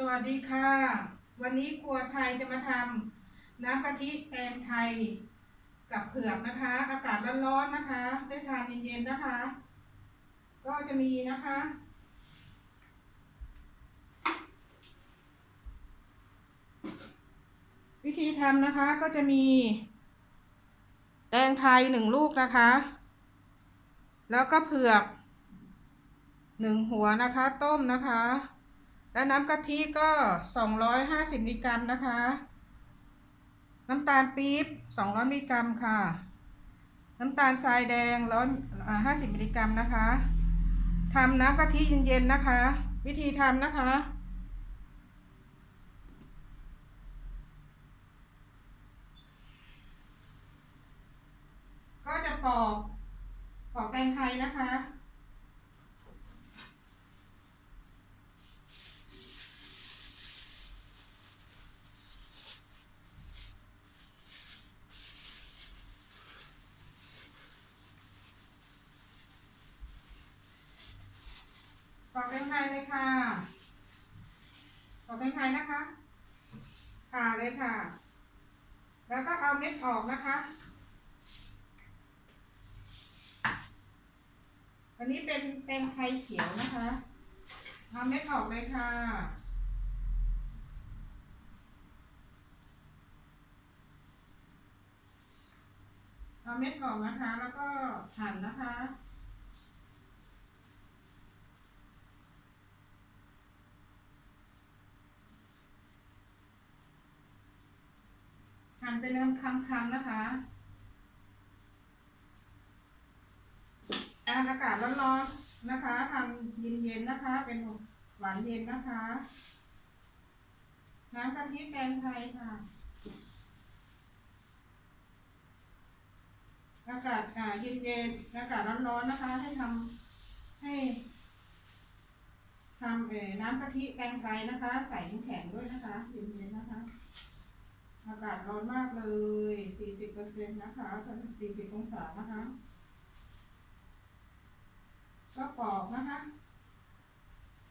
สวัสดีค่ะ วันนี้ครัวไทยจะมาทำน้ำกะทิแตงไทยกับเผือกนะคะ อากาศร้อนๆนะคะ ได้ทานเย็นๆนะคะ ก็จะมีนะคะ วิธีทำนะคะก็จะมี แตงไทยหนึ่งลูกนะคะ แล้วก็เผือกหนึ่งหัวนะคะ ต้มนะคะ และน้ำกะทิก็ 250มิลลิกรัมนะคะ น้ำตาลปี๊บ200มิลลิกรัมค่ะ น้ำตาลทรายแดง150มิลลิกรัมนะคะทำน้ำกะทิเย็นๆนะคะ วิธีทำนะคะก็จะปอกปอกแตงไทยนะคะ ปอกแตงไทยเลยค่ะปอกแตงไทยนะคะผ่าเลยค่ะ แล้วก็ เอาเม็ดออกนะคะอันนี้เป็นแตงไทยเขียวนะคะเอาเม็ดออกเลยค่ะเอาเม็ดออกนะคะ แล้วก็หั่นนะคะ หั่นเป็นเริ่มคำๆนะคะอากาศร้อนๆนะคะทำเย็นๆนะคะ เป็นหวานเย็นนะคะ น้ำกะทิแกงไทยค่ะ อากาศอ่าเย็นๆอากาศร้อนๆนะคะ ให้ทำให้ทำเอ่อน้ำกะทิแกงไทยนะคะ ใส่น้ำแข็งด้วยนะคะเย็นๆนะคะ อากาศร้อนมากเลย 40เปอร์เซ็นต์นะคะ40 องศานะคะก็ปอกนะคะ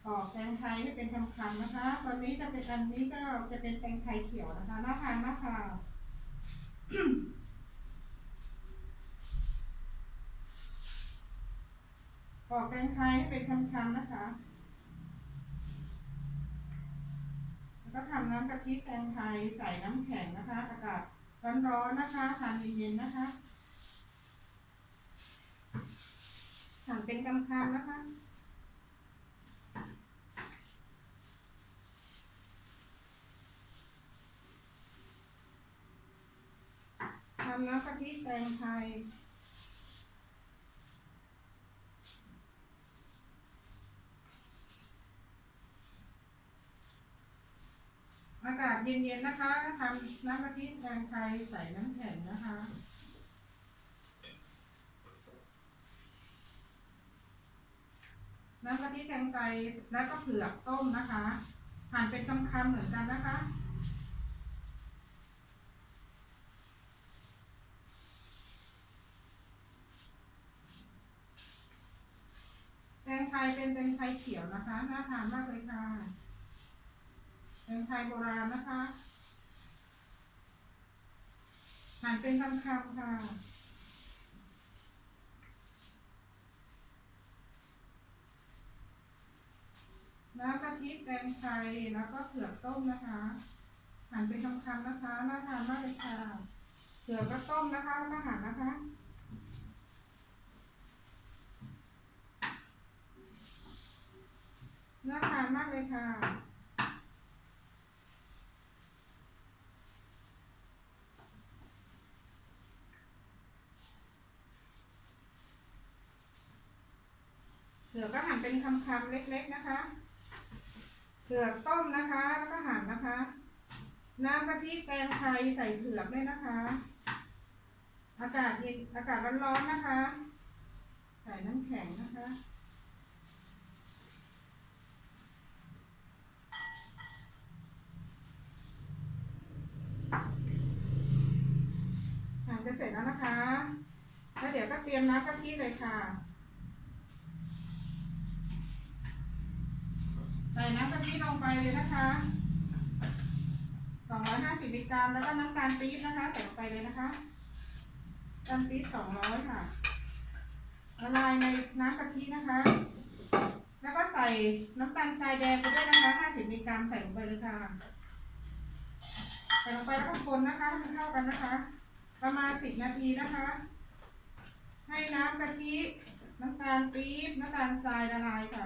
ปอกแตงไทยให้เป็นคำๆนะคะ ตอนนี้จะเป็นอันนี้ก็จะเป็นแตงไทยเขียวนะคะ น่าทานมากค่ะปอกแตงไทยให้เป็นคำๆนะคะ แล้ว ก็ทำน้ำกะทิแตงไทยใส่น้ำแข็งนะคะ อากาศร้อนๆนะคะทานเย็นๆนะคะหั่นเป็นกำคำนะคะทำน้ำกะทิแตงไทย อากาศ เย็นๆนะคะทำน้ำกะทิแตงไทยใส่น้ำแข็งนะคะน้ำกะทิแตงไทยแล้วก็เผือกต้มนะคะ หั่นเป็นคำๆเหมือนกันนะคะ แตงไทยเป็นแตงไทยเขียวนะคะ น่าทานมากเลยค่ะ ยโบราณนะคะหั่นเป็นคำๆค่ะน้ำกะทิแตงไทยแล้วก็เผือกต้มนะคะ หั่นเป็นคำๆนะคะน่าทานมากเลยค่ะเผือกก็ต้มนะคะแล้วก็หั่นนะคะน่าทานมากเลยค่ะ เผือกก็หั่น เป็นคำๆเล็กๆนะคะเผือกต้มนะคะ แล้วก็หั่นนะคะ น้ำกะทิแกงไทยใส่เผือกด้วยนะคะ อากาศเย็นอากาศร้อนๆนะคะ ใส่น้ำแข็งนะคะหั่นจะเสร็จแล้วนะคะ แล้วเดี๋ยวก็เตรียมน้ำกะทิเลยค่ะ ใส่น้ำกะทิลงไปเลยนะคะ250มิลลิกรัมแล้วก็น้ำตาลปี๊บนะคะ ใส่ลงไปเลยนะคะน้ำตาลปี๊บ200 ค่ะ ละลายในน้ำกะทินะคะ แล้วก็ใส่น้ำตาลทรายแดงไปด้วยนะคะ 50มิลลิกรัมใส่ลงไปเลยค่ะ ใส่ลงไปแล้วก็คนนะคะให้มันเข้ากันนะคะ ประมาณ 10 นาทีนะคะ ให้น้ำกะทิ น้ำตาลปี๊บ น้ำตาลทรายละลายค่ะ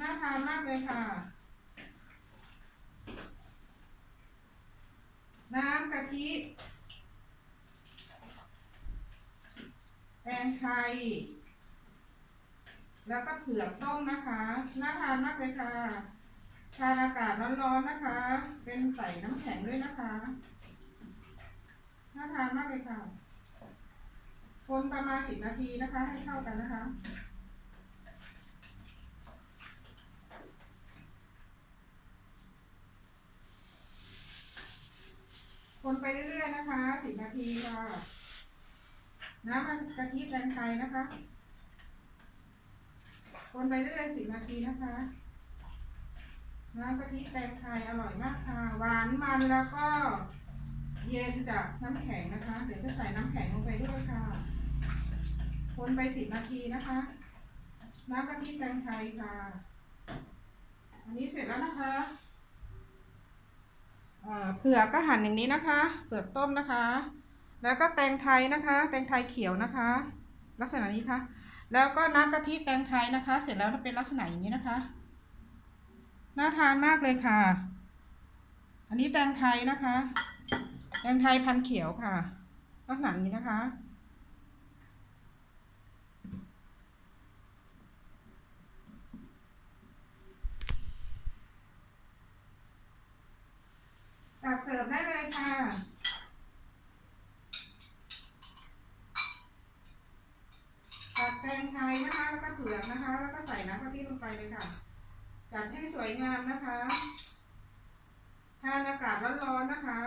น่าทานมากเลยค่ะ น้ำกะทิแตงไทยแล้วก็เผือกต้มนะคะ น่าทานมากเลยค่ะ ทานอากาศร้อนๆนะคะ เป็นใส่น้ำแข็งด้วยนะคะ น่าทานมากเลยค่ะ คนประมาณสิบนาทีนะคะ ให้เข้ากันนะคะ คนไปเรื่อยๆนะคะสิบนาทีค่ะ น้ำมันกะทิแตงไทยนะคะ คนไปเรื่อยสิบนาทีนะคะ น้ำกะทิแตงไทยอร่อยมากค่ะ หวานมันแล้วก็ เย็นจากน้ำแข็งนะคะ เดี๋ยวจะใส่น้ำแข็งลงไปด้วยค่ะ คนไปสิบนาทีนะคะ น้ำกะทิแตงไทยค่ะ อันนี้เสร็จแล้วนะคะ เผือกก็หั่นอย่างนี้นะคะ เผือกต้มนะคะ แล้วก็แตงไทยนะคะ แตงไทยเขียวนะคะ ลักษณะนี้ค่ะ แล้วก็น้ำกะทิแตงไทยนะคะ เสร็จแล้วจะเป็นลักษณะอย่างนี้นะคะ น่าทานมากเลยค่ะ อันนี้แตงไทยนะคะ แตงไทยพันเขียวค่ะ ลักษณะนี้นะคะ เสิร์ฟได้เลยค่ะ ตักแตงไทยนะคะ แล้วก็เผือกนะคะ แล้วก็ใส่น้ำกะทิลงไปเลยค่ะ จัดให้สวยงามนะคะทานอากาศร้อนๆนะคะ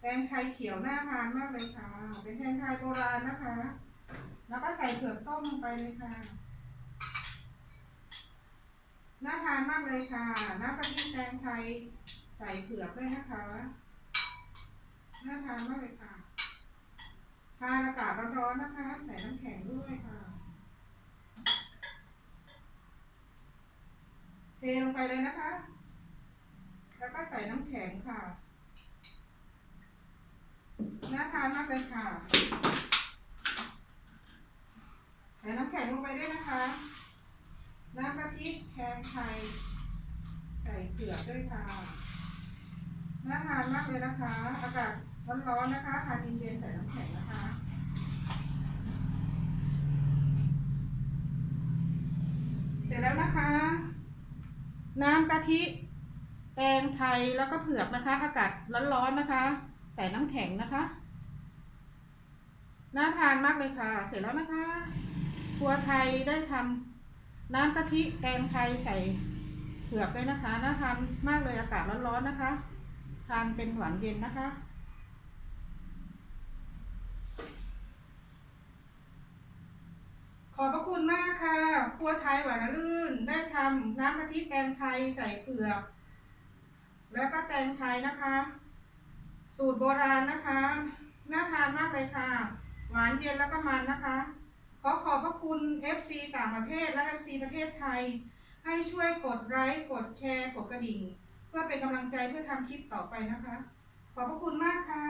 แตงไทยเขียวน่าทานมากเลยค่ะ เป็นแตงไทยโบราณนะคะ แล้วก็ใส่เผือกต้มลงไปเลยค่ะ น่าทานมากเลยค่ะ น้ำกะทิแตงไทยใส่เผือกด้วยนะคะ น่าทานมากเลยค่ะ ทานอากาศร้อนๆนะคะ ใส่น้ำแข็งด้วยค่ะ เทลงไปเลยนะคะ แล้วก็ใส่น้ำแข็งค่ะ น่าทานมากเลยค่ะ ใส่น้ำแข็งลงไปด้วยนะคะ น้ำกะทิแทนไทยใส่เผือกด้วยค่ะน่าทานมากเลยนะคะ อากาศร้อนๆนะคะทานเย็นๆใส่น้ำแข็งนะคะเสร็จแล้วนะคะ น้ำกะทิแตงไทยแล้วก็เผือกนะคะ อากาศร้อนๆนะคะ ใส่น้ำแข็งนะคะ น่าทานมากเลยค่ะ เสร็จแล้วนะคะครัวไทยได้ทำ น้ำกะทิแตงไทยใส่เผือกด้วยนะคะน่าทานมากเลยอากาศร้อนๆนะคะ ทานเป็นหวานเย็นนะคะ ขอบพระคุณมากค่ะครัวไทยหวานลื่น ได้ทำน้ำกะทิแตงไทยใส่เผือก แล้วก็แตงไทยนะคะ สูตรโบราณนะคะ น่าทานมากเลยค่ะ หวานเย็นแล้วก็มันนะคะ อขอบพระคุณ FC ต่างประเทศและ FC ประเทศไทย ให้ช่วยกดไลค์กดแชร์กดกระดิ่ง เพื่อเป็นกำลังใจเพื่อทำคลิปต่อไปนะคะ ขอบพระคุณมากค่ะ